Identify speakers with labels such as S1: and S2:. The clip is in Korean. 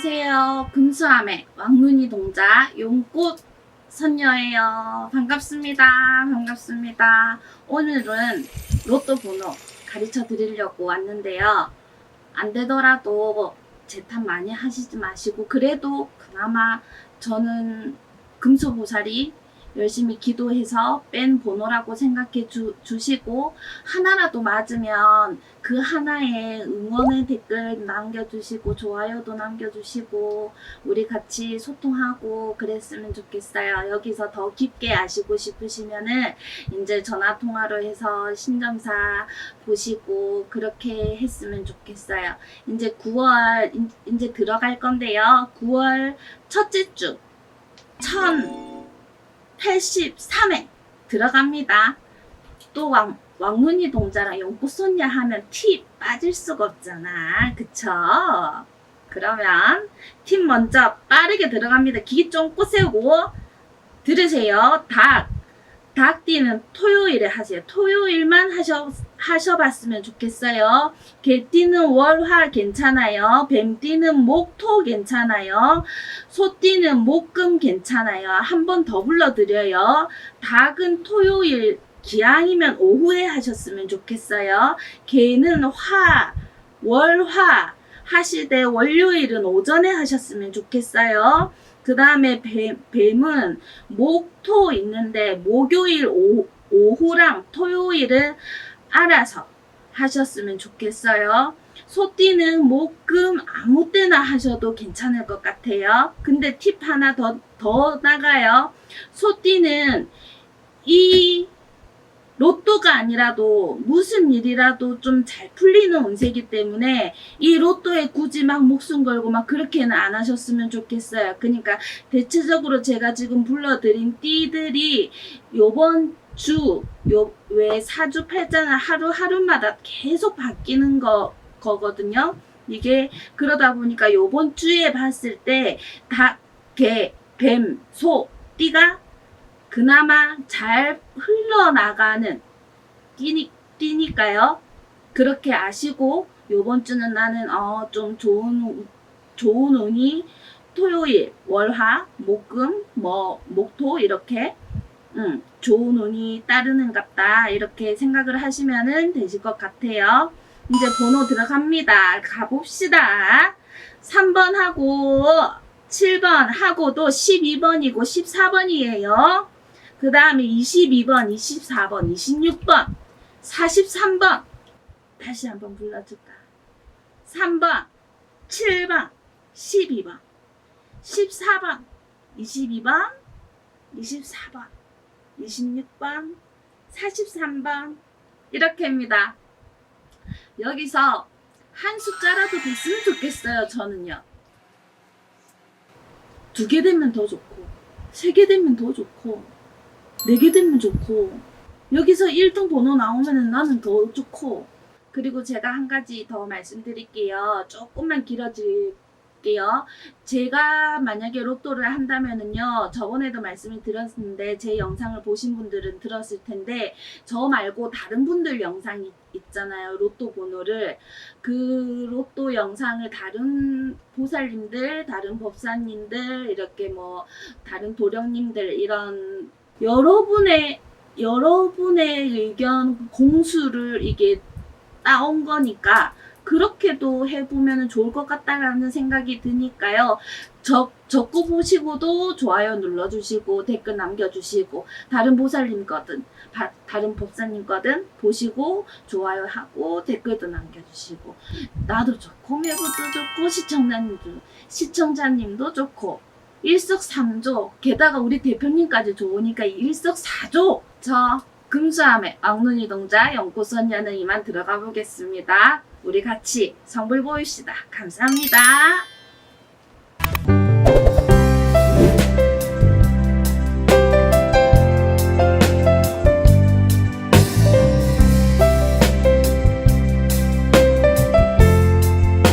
S1: 안녕하세요. 금수함의 왕눈이 동자 용꽃 선녀예요. 반갑습니다. 반갑습니다. 오늘은 로또 번호 가르쳐 드리려고 왔는데요. 안 되더라도 재탄 많이 하시지 마시고 그래도 그나마 저는 금수보살이 열심히 기도해서 뺀 번호라고 생각해 주, 주시고 하나라도 맞으면 그 하나에 응원의 댓글 남겨주시고 좋아요도 남겨주시고 우리 같이 소통하고 그랬으면 좋겠어요. 여기서 더 깊게 아시고 싶으시면은 이제 전화 통화로 해서 신점사 보시고 그렇게 했으면 좋겠어요. 이제 9월 인- 이제 들어갈 건데요. 9월 첫째 주 1083회 들어갑니다. 또 왕, 왕눈이 동자랑 연꽃손녀 하면 티 빠질 수가 없잖아. 그쵸? 그러면 팁 먼저 빠르게 들어갑니다. 귀 좀 꼬세고 들으세요. 닭. 닭띠는 토요일에 하세요. 토요일만 하셔, 하셔봤으면 좋겠어요. 개띠는 월 화 괜찮아요. 뱀띠는 목 토 괜찮아요. 소띠는 목 금 괜찮아요. 한 번 더 불러드려요. 닭은 토요일 기왕이면 오후에 하셨으면 좋겠어요. 개는 화, 월 화 하시되 월요일은 오전에 하셨으면 좋겠어요. 그 다음에 뱀, 뱀은 목토 있는데 목요일 오, 오후랑 토요일은 알아서 하셨으면 좋겠어요. 소띠는 목 금 아무 때나 하셔도 괜찮을 것 같아요. 근데 팁 하나 더, 더 나가요. 소띠는 이 로또가 아니라도 무슨 일이라도 좀 잘 풀리는 운세이기 때문에 이 로또에 굳이 막 목숨 걸고 막 그렇게는 안 하셨으면 좋겠어요. 그러니까 대체적으로 제가 지금 불러드린 띠들이 요번 주, 요, 왜 사주 팔자는 하루하루마다 계속 바뀌는 거, 거거든요. 이게 그러다 보니까 요번 주에 봤을 때 닭, 개, 뱀, 소, 띠가 그나마 잘 흘러나가는 띠니, 띠니까요. 그렇게 아시고 요번 주는 나는 어 좀 좋은 좋은 운이 토요일, 월화, 목금, 뭐 목토 이렇게 음, 좋은 운이 따르는갑다 이렇게 생각을 하시면은 되실 것 같아요. 이제 번호 들어갑니다. 가봅시다. 3번 하고 7번 하고도 12번이고 14번이에요. 그 다음에 22번, 24번, 26번, 43번. 다시 한번 불러줄까? 3번, 7번, 12번, 14번, 22번, 24번, 26번, 43번. 이렇게입니다. 여기서 한 숫자라도 됐으면 좋겠어요, 저는요. 두 개 되면 더 좋고, 세 개 되면 더 좋고, 네개 되면 좋고, 여기서 1등 번호 나오면 나는 더 좋고, 그리고 제가 한 가지 더 말씀드릴게요. 조금만 길어질게요. 제가 만약에 로또를 한다면은요, 저번에도 말씀을 드렸는데, 제 영상을 보신 분들은 들었을 텐데, 저 말고 다른 분들 영상이 있잖아요. 로또 번호를. 그 로또 영상을 다른 보살님들, 다른 법사님들, 이렇게 뭐, 다른 도령님들, 이런 여러분의, 여러분의 의견, 공수를 이게 따온 거니까, 그렇게도 해보면 좋을 것 같다라는 생각이 드니까요. 적, 적고 보시고도 좋아요 눌러주시고 댓글 남겨주시고 다른 보살님 거든 바- 다른 법사님 거든 보시고 좋아요 하고 댓글도 남겨주시고 나도 좋고 매부도 좋고 시청자님도 시청자님도 좋고 일석삼조 게다가 우리 대표님까지 좋으니까 일석사조 저 금수함의 악눈이 동자 연꽃선녀는 이만 들어가 보겠습니다. 우리 같이 성불 보입시다. 감사합니다.